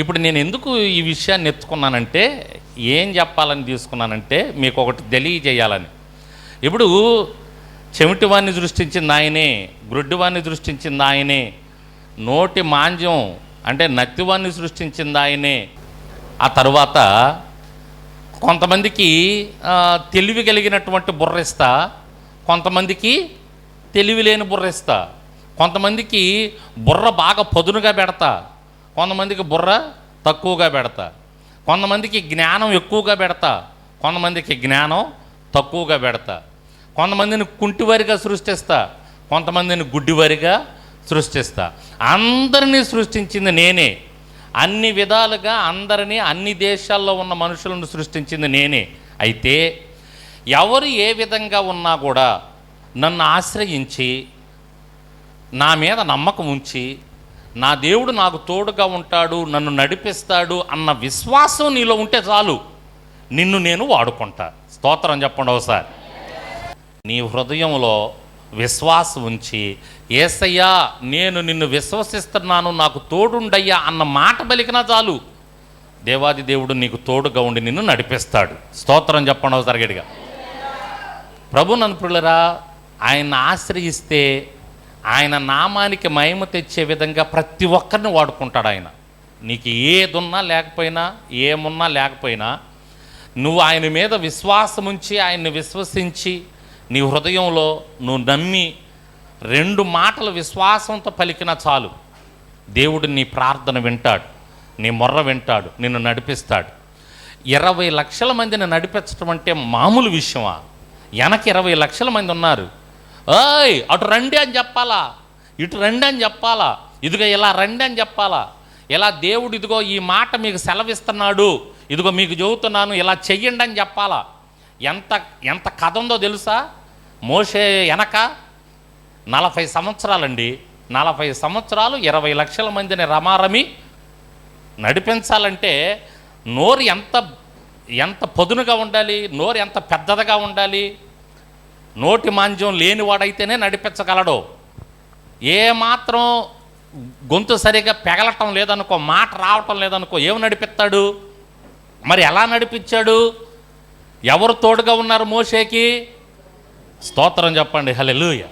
ఇప్పుడు నేను ఎందుకు ఈ విషయాన్ని ఎత్తుకున్నానంటే ఏం చెప్పాలని తీసుకున్నానంటే మీకు ఒకటి తెలియజేయాలని. ఇప్పుడు చెమిటివాణ్ణి సృష్టించింది ఆయనే గ్రుడ్డివాణ్ణి సృష్టించింది ఆయనే నోటి మాంద్యం అంటే నత్తివాణ్ణి సృష్టించింది ఆయనే ఆ తర్వాత కొంతమందికి తెలివి కలిగినటువంటి బుర్ర ఇస్తా కొంతమందికి తెలివి లేని బుర్రిస్తా కొంతమందికి బుర్ర బాగా పదునుగా పెడతా కొంతమందికి బుర్ర తక్కువగా పెడతా. కొంతమందికి జ్ఞానం ఎక్కువగా పెడతా. కొంతమందికి జ్ఞానం తక్కువగా పెడతా. కొంతమందిని కుంటివారిగా సృష్టిస్తా. కొంతమందిని గుడ్డివారిగా సృష్టిస్తా. అందరినీ సృష్టించింది నేనే. అన్ని విధాలుగా అందరినీ అన్ని దేశాల్లో ఉన్న మనుషులను సృష్టించింది నేనే. అయితే ఎవరు ఏ విధంగా ఉన్నా కూడా నన్ను ఆశ్రయించి నా మీద నమ్మకం ఉంచి నా దేవుడు నాకు తోడుగా ఉంటాడు నన్ను నడిపిస్తాడు అన్న విశ్వాసం నీలో ఉంటే చాలు. నిన్ను నేను వాడుకుంటా. స్తోత్రం చెప్పండి ఒకసారి. నీ హృదయంలో విశ్వాసం ఉంచి ఏసయ్యా నేను నిన్ను విశ్వసిస్తున్నాను నాకు తోడుండయ్యా అన్న మాట పలికినా చాలు. దేవాది దేవుడు నీకు తోడుగా ఉండి నిన్ను నడిపిస్తాడు. స్తోత్రం చెప్పండి ఒకసారి గట్టిగా. ప్రభు నన్ను పిల్లరా ఆయన ఆశ్రయిస్తే ఆయన నామానికి మహిమ తెచ్చే విధంగా ప్రతి ఒక్కరిని వాడుకుంటాడు ఆయన. నీకు ఏదున్నా లేకపోయినా ఏమున్నా లేకపోయినా నువ్వు ఆయన మీద విశ్వాసం ఉంచి ఆయన్ని విశ్వసించి నీ హృదయంలో నువ్వు నమ్మి రెండు మాటలు విశ్వాసంతో పలికినా చాలు. దేవుడు నీ ప్రార్థన వింటాడు నీ మొర్ర వింటాడు నిన్ను నడిపిస్తాడు. ఇరవై లక్షల మందిని నడిపించడం అంటే మామూలు విషయమా? వెనక ఇరవై లక్షల మంది ఉన్నారు. ఏయ్ అటు రండి అని చెప్పాలా? ఇటు రండి అని చెప్పాలా? ఇదిగో ఇలా రండి అని చెప్పాలా? ఇలా దేవుడు ఇదిగో ఈ మాట మీకు సెలవిస్తున్నాడు. ఇదిగో మీకు చెబుతున్నాను ఇలా చెయ్యండి అని చెప్పాలా? ఎంత ఎంత కథ ఉందో తెలుసా? మోసే వెనక నలభై సంవత్సరాలండి. నలభై సంవత్సరాలు ఇరవై లక్షల మందిని రమారమి నడిపించాలంటే నోరు ఎంత ఎంత పదునుగా ఉండాలి? నోరు ఎంత పెద్దదిగా ఉండాలి? నోటి మాంద్యం లేనివాడైతేనే నడిపించగలడు. ఏ మాత్రం గొంతు సరిగా పెగలటం లేదనుకో మాట రావటం లేదనుకో ఏం నడిపిస్తాడు? మరి ఎలా నడిపించాడు? ఎవరు తోడుగా ఉన్నారు మోషేకి? స్తోత్రం చెప్పండి. హలెలుయ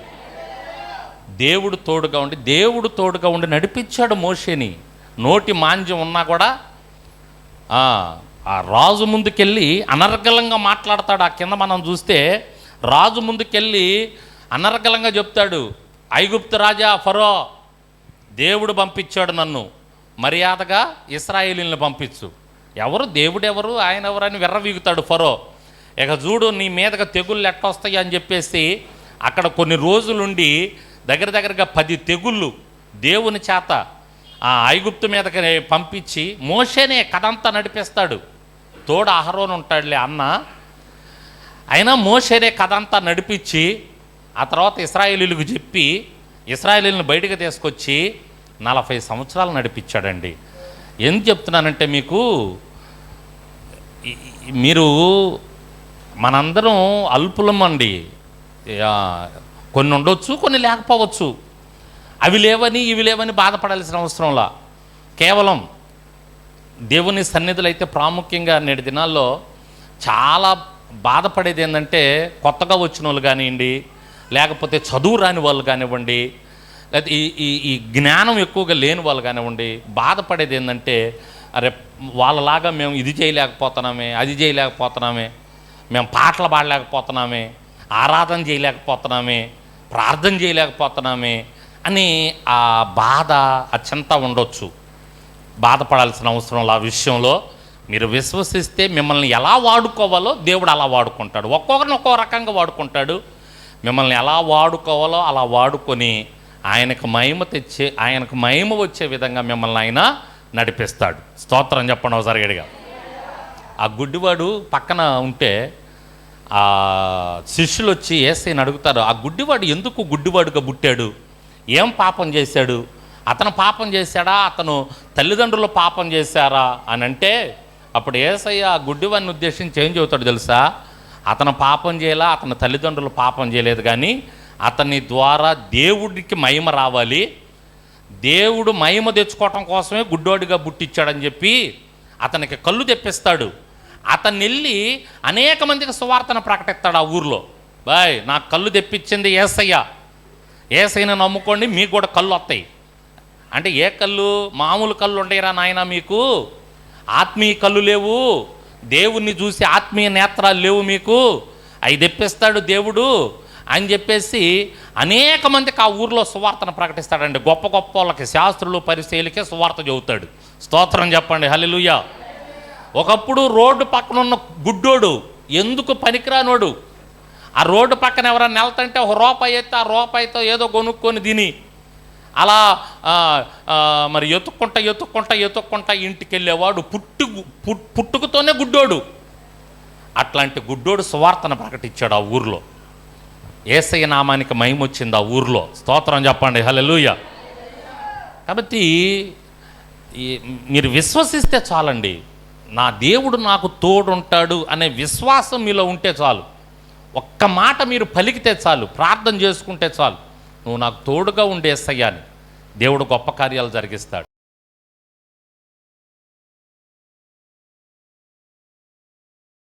దేవుడు తోడుగా ఉండి దేవుడు తోడుగా ఉండి నడిపించాడు మోషేని. నోటి మాంద్యం ఉన్నా కూడా ఆ, రాజు ముందుకెళ్ళి అనర్గలంగా మాట్లాడతాడు. ఆ కింద మనం చూస్తే రాజు ముందుకెళ్ళి అనర్గళంగా చెప్తాడు ఐగుప్తు రాజా ఫరో దేవుడు పంపించాడు నన్ను. మర్యాదగా ఇస్రాయేలీలను పంపించు. ఎవరు? దేవుడెవరు? ఆయన ఎవరు? అని విర్రవీగుతాడు ఫరో. ఇక చూడు నీ మీదగా తెగుళ్ళు ఎట్టొస్తాయి అని చెప్పేసి అక్కడ కొన్ని రోజులుండి దగ్గర దగ్గరగా పది తెగుళ్ళు దేవుని చేత ఆ ఐగుప్తు మీదకి పంపించి మోషేనే కథంతా నడిపిస్తాడు. తోడు అహరోన్ ఉంటాడులే అన్న. అయినా మోషేనే కథంతా నడిపించి ఆ తర్వాత ఇస్రాయేలీలకు చెప్పి ఇస్రాయేలీలను బయటకు తీసుకొచ్చి నలభై సంవత్సరాలు నడిపించాడండి. ఎందుకు చెప్తున్నానంటే మీకు మీరు మనందరం అల్పులం అండి. కొన్ని ఉండొచ్చు కొన్ని లేకపోవచ్చు. అవి లేవని ఇవి లేవని బాధపడాల్సిన అవసరంలా. కేవలం దేవుని సన్నిధులు అయితే ప్రాముఖ్యంగా నేటి దినాల్లో చాలా బాధపడేది ఏంటంటే కొత్తగా వచ్చిన వాళ్ళు కానివ్వండి లేకపోతే చదువు రాని వాళ్ళు కానివ్వండి లేకపోతే ఈ ఈ ఈ జ్ఞానం ఎక్కువగా లేని వాళ్ళు కానివ్వండి బాధపడేది ఏంటంటే అరే వాళ్ళలాగా మేము ఇది చేయలేకపోతున్నామే అది చేయలేకపోతున్నామే మేము పాటలు పాడలేకపోతున్నామే ఆరాధన చేయలేకపోతున్నామే ప్రార్థన చేయలేకపోతున్నామే అని ఆ బాధ ఆ చింత ఉండొచ్చు. బాధపడాల్సిన అవసరం ఆ విషయంలో. మీరు విశ్వసిస్తే మిమ్మల్ని ఎలా వాడుకోవాలో దేవుడు అలా వాడుకుంటాడు. ఒక్కొక్కరిని ఒక్కో రకంగా వాడుకుంటాడు. మిమ్మల్ని ఎలా వాడుకోవాలో అలా వాడుకొని ఆయనకు మహిమ తెచ్చే ఆయనకు మహిమ వచ్చే విధంగా మిమ్మల్ని ఆయన నడిపిస్తాడు. స్తోత్రం చెప్పండి ఒకసారి గడిగా ఆ గుడ్డివాడు పక్కన ఉంటే ఆ శిష్యులు వచ్చి ఏసైని అడుగుతారు ఆ గుడ్డివాడు ఎందుకు గుడ్డివాడుగా పుట్టాడు? ఏం పాపం చేశాడు? అతను పాపం చేశాడా? అతను తల్లిదండ్రులు పాపం చేశారా? అని అంటే అప్పుడు ఏసయ్య ఆ గుడ్డివాన్ని ఉద్దేశించి ఏం చెబుతాడు తెలుసా? అతను పాపం చేయలా అతని తల్లిదండ్రులు పాపం చేయలేదు కానీ అతని ద్వారా దేవుడికి మహిమ రావాలి. దేవుడు మహిమ తెచ్చుకోవటం కోసమే గుడ్డోడిగా బుట్టిచ్చాడని చెప్పి అతనికి కళ్ళు తెప్పిస్తాడు. అతన్ని వెళ్ళి అనేక మందికి సువార్తను ప్రకటిస్తాడు ఆ ఊర్లో. బాయ్ నాకు కళ్ళు తెప్పించింది ఏసయ్య. ఏసైనా నమ్ముకోండి మీకు కూడా కళ్ళు వస్తాయి. అంటే ఏ కళ్ళు? మామూలు కళ్ళు ఉండేరా నాయన మీకు? ఆత్మీయ కళ్ళు లేవు. దేవుణ్ణి చూసి ఆత్మీయ నేత్రాలు లేవు మీకు. అవి తెప్పిస్తాడు దేవుడు అని చెప్పేసి అనేక మందికి ఆ ఊర్లో సువార్తను ప్రకటిస్తాడండి. గొప్ప గొప్ప వాళ్ళకి శాస్త్రులు పరిశీలికే సువార్త చెబుతాడు. స్తోత్రం చెప్పండి. హల్లెలూయా. ఒకప్పుడు రోడ్డు పక్కన ఉన్న గుడ్డోడు ఎందుకు పనికిరానోడు? ఆ రోడ్డు పక్కన ఎవరైనా వెళ్తుంటే ఒక రూపాయి అయితే ఆ రూపాయితో ఏదో కొనుక్కొని తిని అలా మరి ఎతుక్కుంటా ఎతుక్కుంటా ఎతుక్కుంటా ఇంటికి వెళ్ళేవాడు పుట్టు పుట్టుకతోనే గుడ్డోడు. అట్లాంటి గుడ్డోడు సువార్తను ప్రకటించాడు ఆ ఊర్లో. ఏసయ్య నామానికి మహిమ వచ్చింది ఆ ఊర్లో. స్తోత్రం చెప్పండి. హలెలుయ కాబట్టి మీరు విశ్వసిస్తే చాలండి. నా దేవుడు నాకు తోడుంటాడు అనే విశ్వాసం మీలో ఉంటే చాలు. ఒక్క మాట మీరు పలికితే చాలు. ప్రార్థన చేసుకుంటే చాలు. నువ్వు నాకు తోడుగా ఉండే అని. దేవుడు గొప్ప కార్యాలు జరిగిస్తాడు.